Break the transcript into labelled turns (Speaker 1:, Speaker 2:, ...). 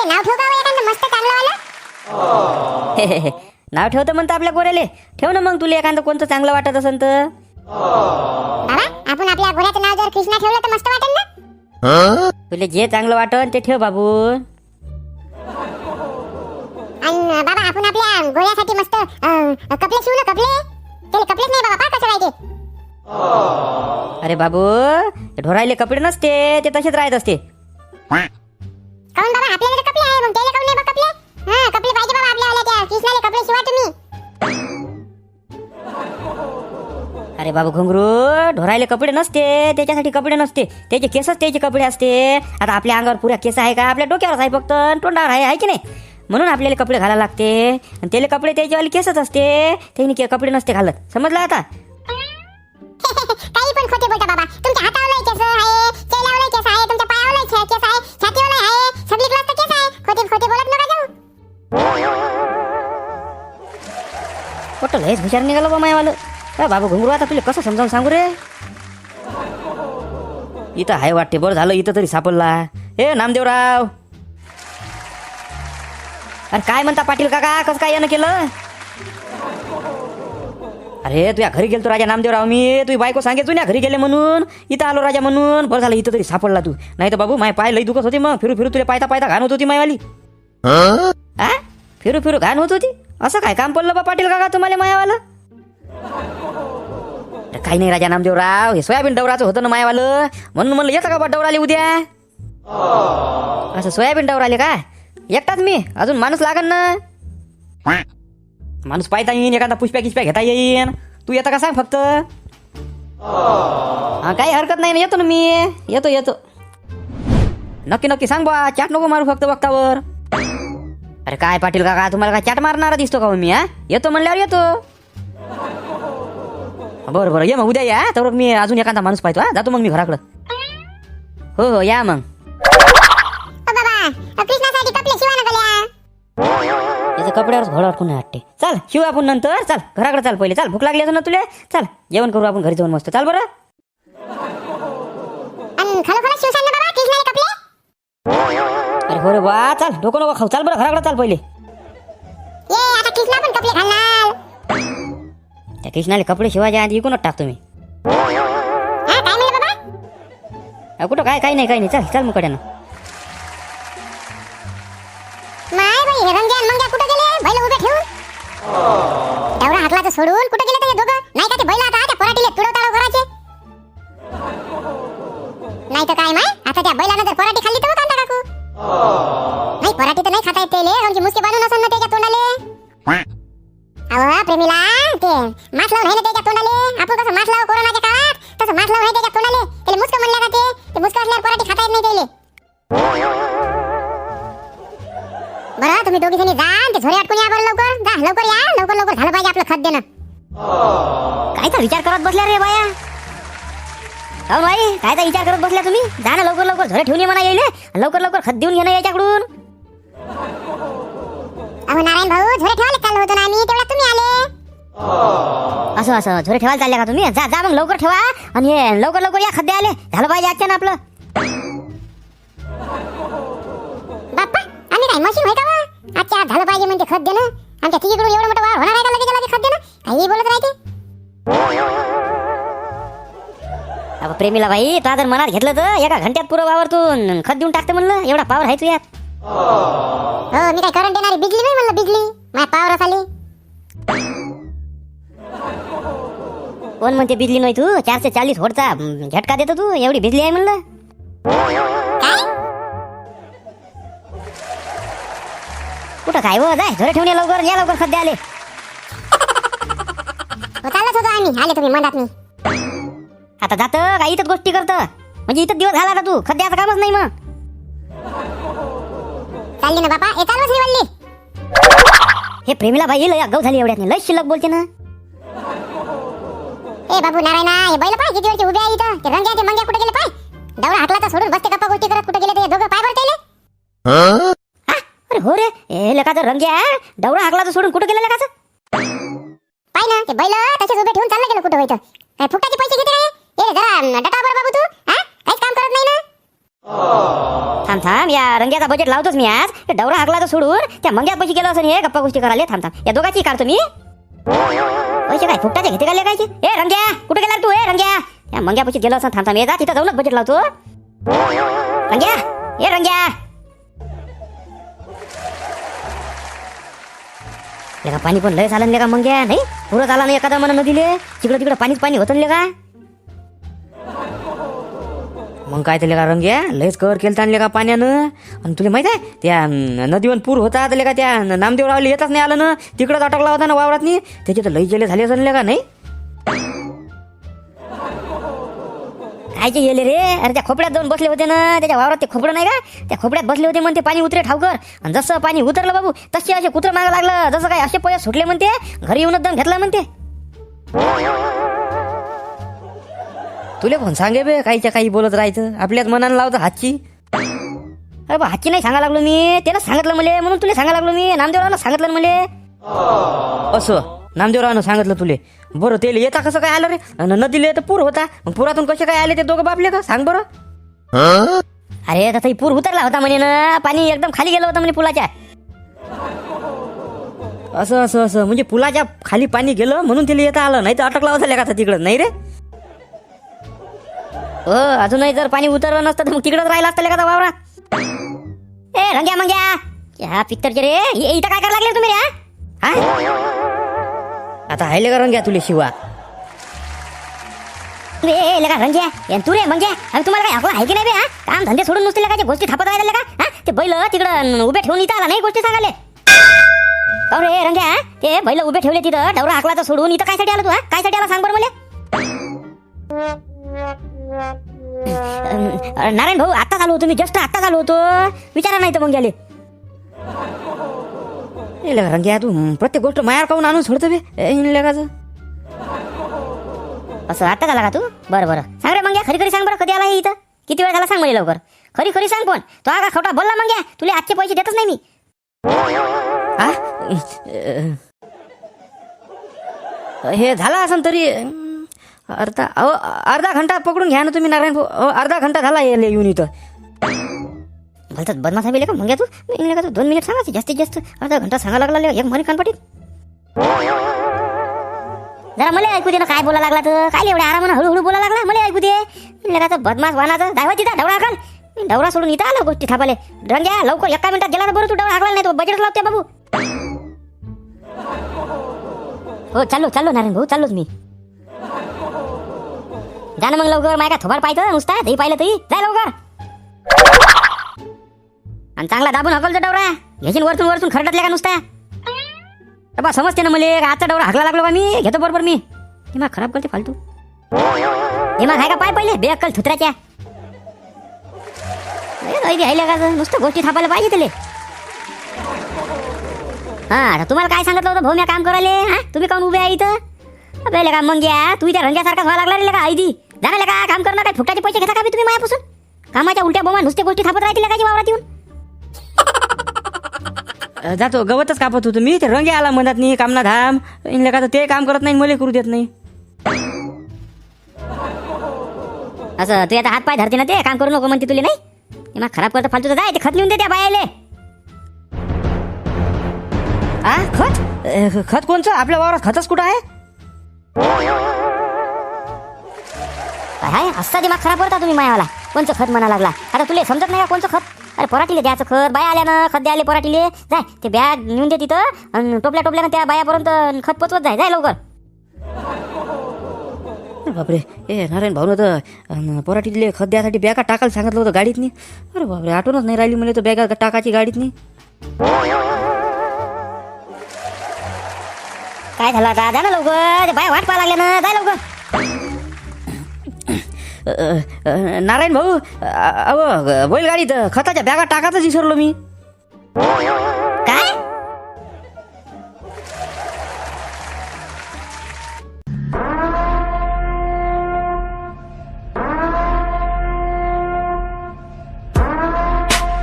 Speaker 1: गोऱ्याले नाव ठेव का एखादं मस्त चांगलं वाला
Speaker 2: हे हे हे नाव ठेवतं म्हणतं आपल्या गोऱ्याले. ठेव ना मग तुला एखादं कोणतं चांगलं वाटत असेल तर.
Speaker 1: बाबा आपण आपल्या गोऱ्याचं नाव जर कृष्णा ठेवलं तर मस्त वाटेल ना?
Speaker 2: तुला जे चांगलं वाटन ते ठेव बाबू.
Speaker 1: आणि बाबा आपण आपल्या गोळ्यासाठी मस्त कपडे शिवू ना कपडे? त्याला कपडेच नाही बाबा पहा कसं राहते
Speaker 2: अरे बाबू ढोरायले कपडे नसते ते तसेच राहत असते.
Speaker 1: काऊन बाबा? आपल्याला कपडे आहे मग. त्याला काऊन नाही बा कपडे हा कपडे पाहिजे बाबा आपल्याला त्या कृष्णाला कपडे शिवा तुम्ही.
Speaker 2: अरे बाबू घुंगरू ढोरायले कपडे नसते. त्याच्यासाठी कपडे नसते. त्याचे केसच त्याचे कपडे असते. आता आपल्या अंगावर पुऱ्या केस आहे का? आपल्या डोक्यावर आहे फक्त. तोंडावर आहे की नाही? म्हणून आपल्याला कपडे घालायला लागते. आणि त्याले कपडे त्याच्यावाले केसच असते. त्यांनी के- कपडे नसते घालत. समजलं आता?
Speaker 1: काही पण खोटे बोलता.
Speaker 2: कुठं लयच हुशार निघालं बा मायवालं. काय बाबू घुंगरू आता तुला कसं समजावून सांगू रे? इथं आहे वाटते बरं झालं इथं तरी सापडला. ए नामदेवराव. अरे काय म्हणता पाटील काका? कसं काय यानं केलं? अरे तुझ्या घरी गेलतो राजा नामदेवराव मी तुझी बायको सांगे तुझ्या घरी गेले म्हणून. इथं आलो राजा म्हणून. बरं झालं इथं तरी सापडला तू. नाही तर बाबू माय पाय लई दुखत होती मग. फिरू फिरू तुला पायता पायता घाण होत होती मायवाली. फिरू फिरू घाण होत होती? असं काय काम पडलं बा पाटील काका तुम्हाला मायावालं? काही नाही राजा नामदेवराव हे सोयाबीन डवराचं होतं ना मायावालं. म्हणून म्हणलं येतं का बा डवराले उद्या? असं सोयाबीन डवराले का? एकटाच मी अजून माणूस लागन ना. माणूस पाहता येईन एखादा पुष्प्या किष्प्या घेता येईन. तू येतं का सांग फक्त? हा काही हरकत नाही ना येतो ना मी. येतो येतो. नक्की नक्की सांग बा चाट नको मारू फक्त बघतावर अरे काय पाटील काका तुम्हाला काय चाट मारणारा दिसतो का हो मी हा? येतो म्हणल्यावर येतो. बरं बरं ये मग उद्या या तर मी अजून एखादा माणूस पाहतो हा? जातो मग मी घराकडं. हो हो या मग. त्याच्या कपड्यावर घोडा अडकून वाटते. चल शिव आपण नंतर. चल घराकडे चाल पहिले. चाल भूक लागली असेल ना तुला? चल जेवण करू आपण घरी जाऊन मस्त. चाल बरं. हो रे वा चल डोकं नको खाऊ. चाल बरं घराकडे चाल पहिले.
Speaker 1: ये आता कृष्णा पण कपडे घालणार.
Speaker 2: त्या कृष्णाले कपडे शिवायच्या आधी इकूनच टाकतो मी
Speaker 1: हा काय म्हणलं बाबा?
Speaker 2: अ, कुठं काय काही नाही काही नाही. चल चल मुकड्यानं
Speaker 1: माय बाई हे रंग्या आणि मंग्या कुठे गेले? बैल उभे ठेवून. एवढा हातला तर सोडून कुठे गेले ते दोघं? नाही का ते बैल आता त्या पराठीले तुडवताळव करायचे नाही तर काय माय? आता त्या बैलानं जर पराठी खाल्ली तर पराठी तर नाही खाता येत तेले आमची मुसके बनवून असेल ना त्याच्या तोंडाले. अहो प्रेमीला ते मास लावून आहे त्याच्या तोंडाले. आपण कसं मास लावू कोरोनाच्या काळात? तसं मास लावून आहे त्याच्या तोंडाले. त्याला मुसक म्हणल्या का ते? ते मुसक असल्यावर पराठी खाता येत नाही त्याले. बरं तुम्ही दोघी जणी जा ते झोरे अटकून या बरं लवकर. जा लवकर या लवकर लवकर झालं पाहिजे आपलं खत देणं.
Speaker 2: कायचा विचार करत बसल्या रे बाया. अहो बाई कायचा विचार करत बसल्या तुम्ही? जा ना लवकर लवकर. झोरे ठेवून ये म्हणा येईल लवकर लवकर खत देऊन घेणं याच्याकडून.
Speaker 1: अहो नारायण भाऊ झोरे ठेवायला चाललो होतो ना आम्ही. तुम्ही आले.
Speaker 2: असं असं झोरे ठेवायला चालल्या का तुम्ही? जा जा मग लवकर ठेवा. आणि हे लवकर लवकर या खड्डे आले. झालं पाहिजे आजच्या ना आपलं.
Speaker 1: बाप्पा आम्ही काय मशीन होय का वा? अच्छा झालं पाहिजे म्हणजे खत देणं आमच्या तिकडून एवढं मोठं होणार आहे का लगेच लगेच खत देणं काही बोलत राहते.
Speaker 2: प्रेमीला बाई तो जर मनात घेतलं तर एका घंट्यात पुरं वावरतून खत देऊन टाकते म्हणलं. एवढा पावर आहे तू यात
Speaker 1: हो मी काय करंट येणारी बिजली नाही म्हणलं बिजली. माझ्या पावर आली.
Speaker 2: कोण म्हणते बिजली नाही तू? चारशे चाळीस होडचा झटका देतो तू. एवढी बिजली आहे म्हणलं. कुठं काय हो? जाय झोरे ठेवून ये लवकर. या लवकर सध्या आले.
Speaker 1: हो चाललंच होतो आम्ही. आले तुम्ही मनात मी.
Speaker 2: आता जात का? इथंच गोष्टी करत. म्हणजे इथं दिवस झाला का तू. खड्ड्याचं कामच नाही मग.
Speaker 1: चालली ना बापा. ए चालू श्रीवल्ली
Speaker 2: हे प्रेमीला बाई लय गौ झाली एवढ्यात लय शिल्लक बोलते ना.
Speaker 1: ए बाबू नारायणा हे बैल पाय किती वेळचे उभे आहे इथं? ते रंग्या ते मंग्या कुठे गेले पाय? दवडा हाकला तर सोडून बसते गप्पा गोष्टी करत कुठे गेले ते? दोघं पाय पडते
Speaker 2: अरे हो रे. हे लेखाचं रंग्या डवरा हाकला तर सोडून कुठं गेलं लेखाचं?
Speaker 1: पाय ना ते बैल तसेच उभे ठेवून चाललं गेलं कुठं होईतं. काय फुकटाचे पैसे घेते काय? ए जरा डटा बरं बाबू तू हा? काहीच काम करत नाही ना?
Speaker 2: थांब थांब या रंग्याचा बजेट लावतोच मी आज. ते डवरा हाकला तर सोडून त्या मंग्यात पैसे गेलो असं हे गप्पा गोष्टी करायला. थांब थांब. या दोघांची काढतो मी. पैसे काय फुकटाचे घेते का काय ए रंग्या कुठे गेला तू? ए रंग्या. या मंग्या पैसे गेलो असं थांब थांब. ये जा तिथं जाऊनच बजेट लावतो. रंग्या ए रंग्या. लेका पाणी पण लय झालं लेका मंग्या नाही? पुरत आला नाही एखादा मला नदीले. तिकडं तिकडं पाणीच पाणी होतं का लेका? मग काय त्याला का रंग्या लयच कवर केलं आणले का पाण्यानं? आणि तुला माहीत आहे त्या अं, नदीवर पूर होता तर का त्या नामदेवरावला येतच नाही आलं ना? तिकडंच अटकला होता ना वावरात नाही त्याचे तर लई गेले झाले असं का नाही? कायचे गेले रे? अरे त्या खोपड्यात जाऊन बसले होते ना? त्याच्या वावरात ते खोपडं नाही का? त्या खोपड्यात बसले होते म्हणते पाणी उतरे ठावकर. आणि जसं पाणी उतरलं बाबू तसे असे कुत्र मागा लागलं. जसं काय असे पैसे सुटले म्हणते घरी येऊनच दम घेतला म्हणते. तुले पण सांगे बे काहीच्या काही बोलत राहायचं. आपल्याच मनानं लावतं हातची. अरे बा हातची नाही सांगा लागलो मी. त्यानं सांगितलं मले म्हणून तुला सांगा लागलो मी. नामदेवरावनं सांगितलं मले. असं नामदेवरावनं सांगितलं तुले. बरं ते येता कसं काय आलं रे? न- नदीला येतं पूर होता. मग पुरातून कसे काय आले ते दोघं बापले का सांग बरं. अरे तसं पूर उतरला होता म्हणे ना. पाणी एकदम खाली गेलं होतं म्हणे पुलाच्या. असं असं असं. म्हणजे पुलाच्या खाली पाणी गेलं म्हणून तिला येता आलं. नाही तर अटकला होता का तिकडं? नाही रे? हो अजूनही जर पाणी उतरलं नसतं तर मग तिकडच राहिला असतं का वावरा. ए रंग्या मंग्या. ह्या पिक्चरचे रे. हे इथं काय करायला लागले तुम्ही रे हा? आता हायले का रंग्या तुले शिवा? ए, ए लगा रंग्या. ए, तू रे मंग्या. अरे तुम्हाला काय अकल आहे की नाही बे हा? काम धंदे सोडून नुसते लगाचे गोष्टी थापत राहिले का? हा? ते बैल तिकडं उभे ठेवून इथं आला नाही गोष्टी सांगाले अरे रंग्या ते बैल उभे ठेवले तिथं डवरा हाकला तर सोडून इथं काय साठी आला तू हा? काय साठी आला सांग बरं मला? नारायण भाऊ आत्ताच आलो होतो मी जस्ट आत्ताच आलो होतो. विचारा नाही तर मग गेले रंग्या तू प्रत्येक गोष्ट मायावर काऊन आणून सोडतो बे? ए, लगाचं. असं आत्ता झाला का तू? बरं बरं. सांग रे मंग्या खरी खरी सांग बरं कधी आला हे इथं? किती वेळ झाला सांग मला लवकर. खरी खरी सांग पण. तो का खोटा बोलला मग घ्या तुला आजचे पैसे देतच नाही मी. हे झाला असं तरी अर्धा अहो अर्धा घंटा पकडून घ्या ना तुम्ही नारायण भाऊ. अर्धा घंटा झाला यायला येऊन इथं. भलतात बदमाश आहे का? मग तू. मी का तू दोन मिनिट सांगायचे जास्तीत जास्त. अर्धा घंटा सांगा लागला एक मनी कानपटीत जरा मला ऐकू दे ना काय बोला लागला तर. काय एवढ्या आरामानं हळूहळू बोला लागला? मला ऐकू दे. इंग्लिश का बदमाश वानाचा दावा तिथं डवळा हाकल ढवळा सोडून इथं आला गोष्टी थापाले रंग्या लवकर एका मिनिटात गेला तर बरं तू डवळा हाकला नाही तो बजेट लावते बाबू. हो चाललो चाललो नारायण भाऊ चाललोच मी. जा ना मग लवकर माय का थोबाड पाहिजे नुसता? ते पाहिलं तरी. जाय लवकर. आणि चांगला दाबून हकल डवरा. घेशील वरतून वरतून खरडतल्या का नुसता अरे बा समजते ना मला आजचा डवरा हकला लागलो बा मी? घेतो बरोबर मी. दिमाग खराब करते फालतू. दिमाग आहे का पाय पहिले? बेअक्कल थुत्र्याच्या राहिले का नुसतं गोष्टी थापायला पाहिजे त्याले. हा तुम्हाला काय सांगितलं होतं? भाऊ मी काम करायला हा? तुम्ही काऊन उभे आहे इथं? का मग या तू त्या रंग्यासारखा व्हायला लागला रे का आयदी. जाणार का काम करणं काय? फुकटाचे पैसे घेता का तुम्ही मायापासून? कामाच्या उलट्या बोमा नुसते गोष्टी थापत राहतील का वावरात येऊन जातो. गवतच कापत होतो मी. ते रंगे आला म्हणत नाही. कामना धाम. इंगले का ते काम करत नाही मला करू देत नाही. असं तू आता हात पाय धरते ना ते. काम करू नको म्हणते तुला नाही? मग खराब करतं फालतू जाय ते खत लिहून दे त्या बायाले. आ खत? खत कोणचं? आपल्या वावरात खतच कुठं आहे? काय आहे? असा दिमाग खराब करता तुम्ही मायावाला. कोणचं खत म्हणा लागला? आता तुला समजत नाही का कोणचं खत? अरे पराठीले द्यायचं खत बाया आल्या ना खत द्यायला पराठीले. जाय ते बॅग नेऊन दे तिथं आणि टोपल्या टोपल्या त्या बायापर्यंत खत पोचवत जाय. जाय लवकर. अरे बापरे ए नारायण भाऊ तर पराठीले खत द्यासाठी बॅगा टाकायला सांगितलं होतं गाडीत नाही अरे बापरे आठवणच नाही राहिली मला तर बॅगा टाकायची गाडीत नाही काय झालं आता? जा ना लवकर. बाया वाट पाहा लागल्या ना. जाय लवकर. नारायण भाऊ अ, अहो बैलगाडीत खताच्या बॅगा टाकायचं विसरलो मी.